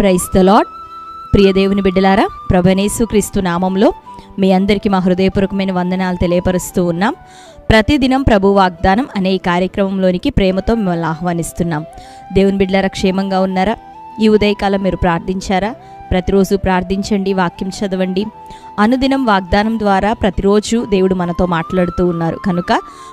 Price the lord ప్రియ దేవుని బిడ్డలారా ప్రభనేసు క్రీస్తు నామంలో మీ అందరికీ మా హృదయపూర్వకమైన వందనాలు తెలియపరుస్తూ ఉన్నాం. ప్రతిదినం ప్రభు వాగ్దానం అనే ఈ కార్యక్రమంలోనికి ప్రేమతో మిమ్మల్ని ఆహ్వానిస్తున్నాం. దేవుని బిడ్డలారా క్షేమంగా ఉన్నారా? ఈ ఉదయకాలం మీరు ప్రార్థించారా? ప్రతిరోజు ప్రార్థించండి వాక్యం చదవండి. అనుదినం వాగ్దానం ద్వారా ప్రతిరోజు దేవుడు మనతో మాట్లాడుతూ ఉన్నారు. కనుక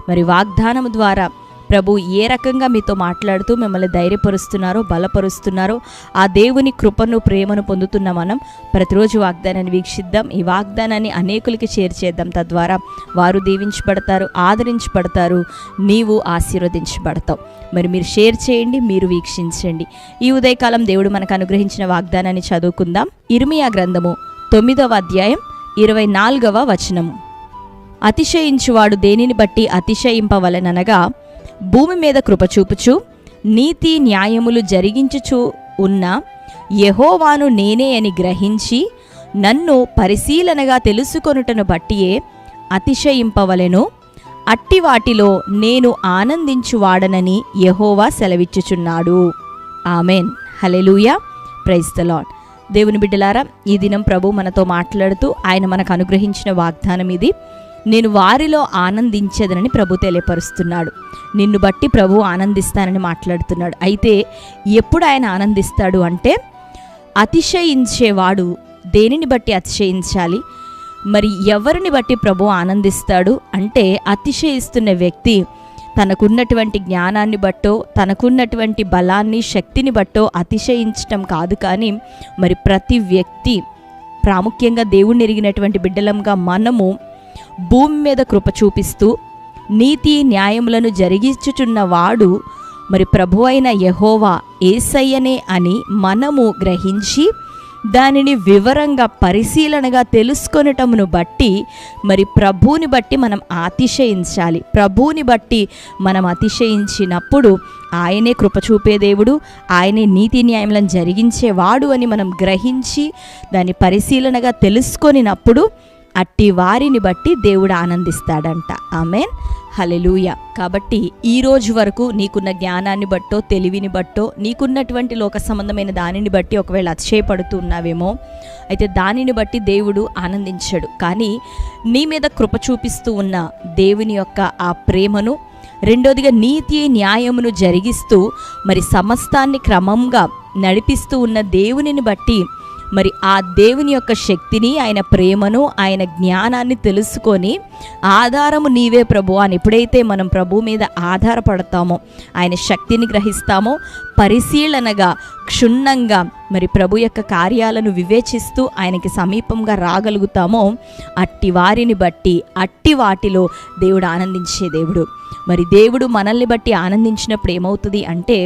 మరి వాగ్దానం ద్వారా ప్రభు ఏ రకంగా మీతో మాట్లాడుతూ మిమ్మల్ని ధైర్యపరుస్తున్నారో బలపరుస్తున్నారో ఆ దేవుని కృపను ప్రేమను పొందుతున్న మనం ప్రతిరోజు వాగ్దానాన్ని వీక్షిద్దాం. ఈ వాగ్దానాన్ని అనేకులకి షేర్ చేద్దాం. తద్వారా వారు దీవించబడతారు ఆదరించబడతారు నీవు ఆశీర్వదించబడతావు. మరి మీరు షేర్ చేయండి మీరు వీక్షించండి. ఈ ఉదయకాలం దేవుడు మనకు అనుగ్రహించిన వాగ్దానాన్ని చదువుకుందాం. ఇర్మియా గ్రంథము తొమ్మిదవ అధ్యాయం ఇరవై నాలుగవ వచనము. అతిశయించువాడు దేనిని బట్టి అతిశయింపవలననగా భూమి మీద కృపచూపుచు నీతి న్యాయములు జరిగించుచు ఉన్న యహోవాను నేనే అని గ్రహించి నన్ను పరిశీలనగా తెలుసుకొనుటను బట్టియే అతిశయింపవలెను. అట్టి వాటిలో నేను ఆనందించువాడనని యహోవా సెలవిచ్చుచున్నాడు. Amen. Hallelujah praise the Lord దేవుని బిడ్డలారా ఈ దినం ప్రభు మనతో మాట్లాడుతూ ఆయన మనకు అనుగ్రహించిన వాగ్దానం ఇది. నేను వారిలో ఆనందించేదనని ప్రభు తెలియపరుస్తున్నాడు. నిన్ను బట్టి ప్రభు ఆనందిస్తానని మాట్లాడుతున్నాడు. అయితే ఎప్పుడు ఆయన ఆనందిస్తాడు అంటే అతిశయించేవాడు దేనిని బట్టి అతిశయించాలి? మరి ఎవరిని బట్టి ప్రభు ఆనందిస్తాడు? అంటే అతిశయిస్తున్న వ్యక్తి తనకున్నటువంటి జ్ఞానాన్ని బట్టో తనకున్నటువంటి బలాన్ని శక్తిని బట్టో అతిశయించటం కాదు కానీ మరి ప్రతి వ్యక్తి ప్రాముఖ్యంగా దేవుణ్ణి ఎరిగినటువంటి బిడ్డలంగా మనము భూమి మీద కృప చూపిస్తూ నీతి న్యాయములను జరిగించుచున్నవాడు మరి ప్రభు అయిన యహోవా ఏసయ్యనే అని మనము గ్రహించి దానిని వివరంగా పరిశీలనగా తెలుసుకొనటమును బట్టి మరి ప్రభువుని బట్టి మనం అతిశయించాలి ప్రభువుని బట్టి మనం అతిశయించినప్పుడు ఆయనే కృప చూపే దేవుడు ఆయనే నీతి న్యాయములను జరిగించేవాడు అని మనం గ్రహించి దాన్ని పరిశీలనగా తెలుసుకొనినప్పుడు అట్టి వారిని బట్టి దేవుడు ఆనందిస్తాడంట. ఆమెన్. హలెలూయ కాబట్టి ఈ రోజు వరకు నీకున్న జ్ఞానాన్ని బట్టో తెలివిని బట్టో నీకున్నటువంటి లోక సంబంధమైన దానిని బట్టి ఒకవేళ అతిశయపడుతూ ఉన్నావేమో అయితే దానిని బట్టి దేవుడు ఆనందించడు. కానీ నీ మీద కృప చూపిస్తూ ఉన్న దేవుని యొక్క ఆ ప్రేమను రెండోదిగా నీతి న్యాయమును జరిగిస్తూ మరి సమస్తాన్ని క్రమంగా నడిపిస్తూ ఉన్న దేవునిని బట్టి మరి ఆ దేవుని యొక్క శక్తిని ఆయన ప్రేమను ఆయన జ్ఞానాన్ని తెలుసుకొని ఆధారము నీవే ప్రభు అని ఎప్పుడైతే మనం ప్రభు మీద ఆధారపడతామో ఆయన శక్తిని గ్రహిస్తామో పరిశీలనగా క్షుణ్ణంగా మరి ప్రభు యొక్క కార్యాలను వివేచిస్తూ ఆయనకి సమీపంగా రాగలుగుతామో అట్టి వారిని బట్టి అట్టి వాటిలో దేవుడు ఆనందించే దేవుడు. మరి దేవుడు మనల్ని బట్టి ఆనందించినప్పుడు ఏమవుతుంది అంటే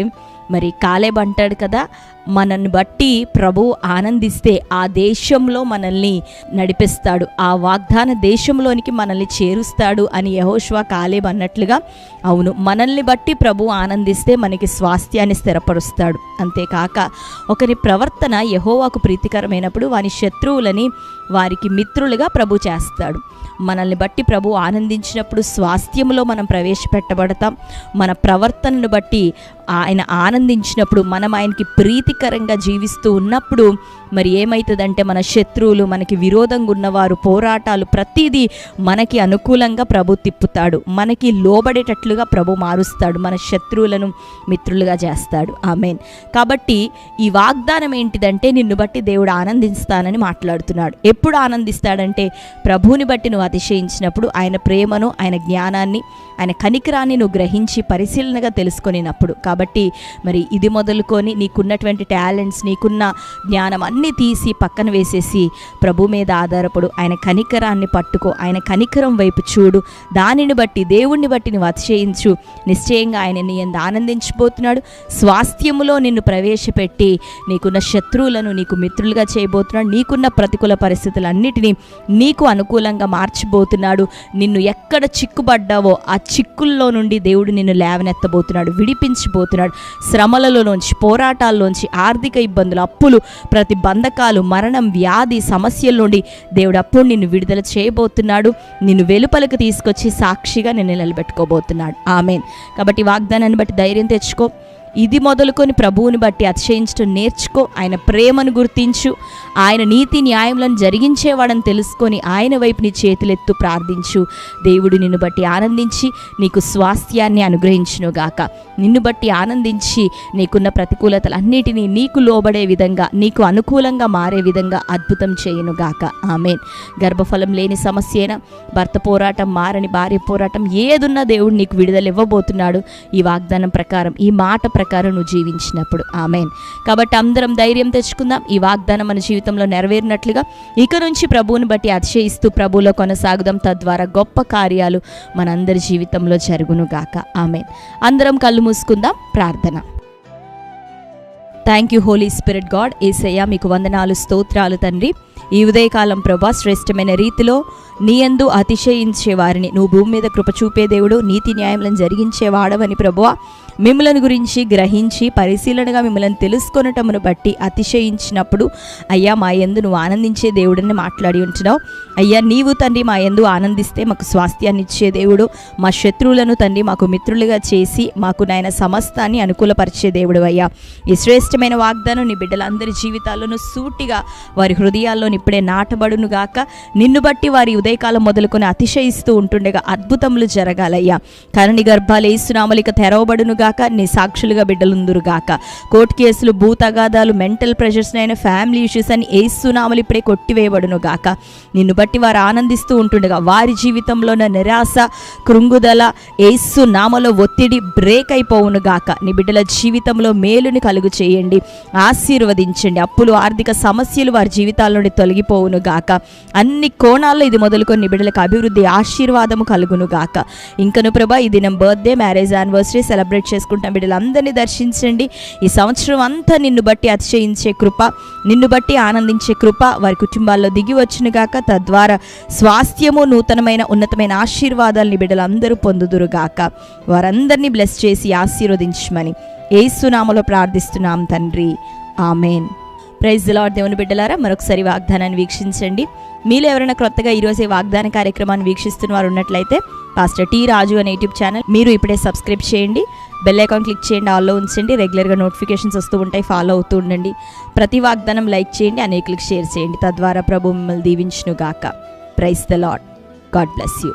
మరి కాలేబ్ అంటాడు కదా మనల్ని బట్టి ప్రభు ఆనందిస్తే ఆ దేశంలో మనల్ని నడిపిస్తాడు. ఆ వాగ్దాన దేశంలోనికి మనల్ని చేరుస్తాడు అని యహోష్వా కాలేబ్ అన్నట్లుగా అవును మనల్ని బట్టి ప్రభు ఆనందిస్తే మనకి స్వాస్థ్యాన్ని స్థిరపరుస్తాడు. అంతేకాక ఒకరి ప్రవర్తన యహోవాకు ప్రీతికరమైనప్పుడు వాని శత్రువులని వారికి మిత్రులుగా ప్రభు చేస్తాడు. మనల్ని బట్టి ప్రభు ఆనందించినప్పుడు స్వాస్థ్యంలో మనం ప్రవేశపెట్టబడతాం. మన ప్రవర్తనను బట్టి ఆయన ఆనందించినప్పుడు మనం ఆయనకి ప్రీతికరంగా జీవిస్తూ ఉన్నప్పుడు మరి ఏమవుతుందంటే మన శత్రువులు మనకి విరోధంగా ఉన్నవారు పోరాటాలు ప్రతిదీ మనకి అనుకూలంగా ప్రభు తిప్పుతాడు. మనకి లోబడేటట్లుగా ప్రభు మారుస్తాడు. మన శత్రువులను మిత్రులుగా చేస్తాడు. ఆమెన్. కాబట్టి ఈ వాగ్దానం ఏంటిదంటే నిన్ను బట్టి దేవుడు ఆనందిస్తానని మాట్లాడుతున్నాడు. ఎప్పుడు ఆనందిస్తాడంటే ప్రభువుని బట్టి నువ్వు అతిశయించినప్పుడు ఆయన ప్రేమను ఆయన జ్ఞానాన్ని ఆయన కనికరాన్ని నువ్వు గ్రహించి పరిశీలనగా తెలుసుకొనినప్పుడు. కాబట్టి మరి ఇది మొదలుకొని నీకున్నటువంటి టాలెంట్స్ నీకున్న జ్ఞానం అన్నీ తీసి పక్కన వేసేసి ప్రభు మీద ఆధారపడు. ఆయన కనికరాన్ని పట్టుకో. ఆయన కనికరం వైపు చూడు. దానిని బట్టి దేవుణ్ణి బట్టి నువ్వు అతిశయించు. నిశ్చయంగా ఆయన నీ ఎంత ఆనందించబోతున్నాడు. స్వాస్థ్యములో నిన్ను ప్రవేశపెట్టి నీకున్న శత్రువులను నీకు మిత్రులుగా చేయబోతున్నాడు. నీకున్న ప్రతికూల పరిస్థితులన్నిటినీ నీకు అనుకూలంగా మార్చిపోతున్నాడు నిన్ను ఎక్కడ చిక్కుబడ్డావో ఆ చిక్కుల్లో నుండి దేవుడు నిన్ను లేవనెత్తబోతున్నాడు. విడిపించబోతున్నాడు. శ్రమలలోంచి పోరాటాల్లోంచి ఆర్థిక ఇబ్బందులు అప్పులు ప్రతి బంధకాలు మరణం వ్యాధి సమస్యల నుండి దేవుడు అప్పుడు నిన్ను విడుదల చేయబోతున్నాడు. నిన్ను వెలుపలకు తీసుకొచ్చి సాక్షిగా నిన్ను నిలబెట్టుకోబోతున్నాడు. ఆమెన్. కాబట్టి వాగ్దానాన్ని బట్టి ధైర్యం తెచ్చుకో. ఇది మొదలుకొని ప్రభువుని బట్టి అతిశయించడం నేర్చుకో. ఆయన ప్రేమను గుర్తించు. ఆయన నీతి న్యాయములను జరిగించేవాడని తెలుసుకొని ఆయన వైపు నీ చేతులెత్తు ప్రార్థించు. దేవుడు నిన్ను బట్టి ఆనందించి నీకు స్వాస్థ్యాన్ని అనుగ్రహించునుగాక. నిన్ను బట్టి ఆనందించి నీకున్న ప్రతికూలతలన్నిటినీ నీకు లోబడే విధంగా నీకు అనుకూలంగా మారే విధంగా అద్భుతం చేయునుగాక. ఆమెన్. గర్భఫలం లేని సమస్య భర్త పోరాటం మారని భార్య పోరాటం ఏదున్నా దేవుడు నీకు విడుదల ఇవ్వబోతున్నాడు. ఈ వాగ్దానం ప్రకారం ఈ మాట ప్రకారం నువ్వు జీవించినప్పుడు. ఆమెన్. కాబట్టి అందరం ధైర్యం తెచ్చుకుందాం. ఈ వాగ్దానం మన జీవితంలో నెరవేరినట్లుగా ఇక నుంచి ప్రభువుని బట్టి అతిశయిస్తూ ప్రభువులో కొనసాగుదాం. తద్వారా గొప్ప కార్యాలు మనందరి జీవితంలో జరుగునుగాక. ఆమెన్. అందరం కళ్ళు మూసుకుందాం. ప్రార్థన. Thank you Holy Spirit God ఏసయ్య మీకు వందనాలు స్తోత్రాలు తండ్రి. ఈ ఉదయకాలం ప్రభా శ్రేష్టమైన రీతిలో నీ యందు అతిశయించే వారిని నువ్వు భూమి మీద కృప చూపే దేవుడు నీతి న్యాయములను జరిగించే వాడవని ప్రభువా మిమ్మలను గురించి గ్రహించి పరిశీలనగా మిమ్మల్ని తెలుసుకొనటమును బట్టి అతిశయించినప్పుడు అయ్యా మా యందు నువ్వు ఆనందించే దేవుడని మాట్లాడి ఉంటున్నావు. అయ్యా నీవు తండ్రి మా యందు ఆనందిస్తే మాకు స్వాస్థ్యాన్ని ఇచ్చే దేవుడు. మా శత్రువులను తండ్రి మాకు మిత్రులుగా చేసి మాకు నాయన సమస్తాన్ని అనుకూలపరిచే దేవుడు అయ్యా. ఈ శ్రేష్టమైన వాగ్దానం నీ బిడ్డలందరి జీవితాల్లోనూ సూటిగా వారి హృదయాల్లోని ఇప్పుడే నాటబడును గాక. నిన్ను బట్టి వారి ఉదయకాలం మొదలుకొని అతిశయిస్తూ ఉంటుండగా అద్భుతములు జరగాలయ్యా. కరణి గర్భాలు ఏసునామలిక తెరవబడునుగా. గాక నీ సాక్షులుగా బిడ్డలుందురు గాక. కోర్టు కేసులు భూతగాదాలు మెంటల్ ప్రెషర్స్ అయిన ఫ్యామిలీ ఇష్యూస్ అని ఏసునామలు ఇప్పుడే కొట్టివేయబడును గాక. నిన్ను బట్టి వారు ఆనందిస్తూ ఉంటుండగా వారి జీవితంలోన నిరాశ కృంగుదల ఏసు నామలో ఒత్తిడి బ్రేక్ అయిపోవును గాక. నీ బిడ్డల జీవితంలో మేలుని కలుగు చేయండి ఆశీర్వదించండి. అప్పులు ఆర్థిక సమస్యలు వారి జీవితాల నుండి తొలగిపోవును గాక. అన్ని కోణాల్లో ఇది మొదలుకొని నీ బిడ్డలకు అభివృద్ధి ఆశీర్వాదము కలుగును గాక. ఇంకను ప్రభా ఈ దినం బర్త్డే మ్యారేజ్ యానివర్సరీ సెలబ్రేట్ చేసుకుంటాం. బిడ్డలందరినీ దర్శించండి. ఈ సంవత్సరం అంతా నిన్ను బట్టి అతిశయించే కృప నిన్ను బట్టి ఆనందించే కృప వారి కుటుంబాల్లో దిగి వచ్చును గాక. తద్వారా స్వాస్థ్యము నూతనమైన ఉన్నతమైన ఆశీర్వాదాలని బిడ్డలందరూ పొందుదురు గాక. వారందరినీ బ్లెస్ చేసి ఆశీర్వదించమని ఏసునామలో ప్రార్థిస్తున్నాం తండ్రి. ఆమెన్. ప్రైజ్ లాడ్ దేవుని బిడ్డలారా మరొకసారి వాగ్దానాన్ని వీక్షించండి. మీలో ఎవరైనా క్రొత్తగా ఈరోజు వాగ్దాన కార్యక్రమాన్ని వీక్షిస్తున్న వారు ఉన్నట్లయితే పాస్టర్ టీ రాజు అనే యూట్యూబ్ ఛానల్ మీరు ఇప్పుడే సబ్స్క్రైబ్ చేయండి. బెల్ ఐకాన్ క్లిక్ చేయండి ఆల్లో ఉంచండి రెగ్యులర్గా నోటిఫికేషన్స్ వస్తూ ఉంటాయి ఫాలో అవుతూ ఉండండి. ప్రతి వాగ్దానం లైక్ చేయండి అనేకులకు షేర్ చేయండి. తద్వారా ప్రభు మిమ్మల్ని దీవించును గాక praise the Lord God bless you.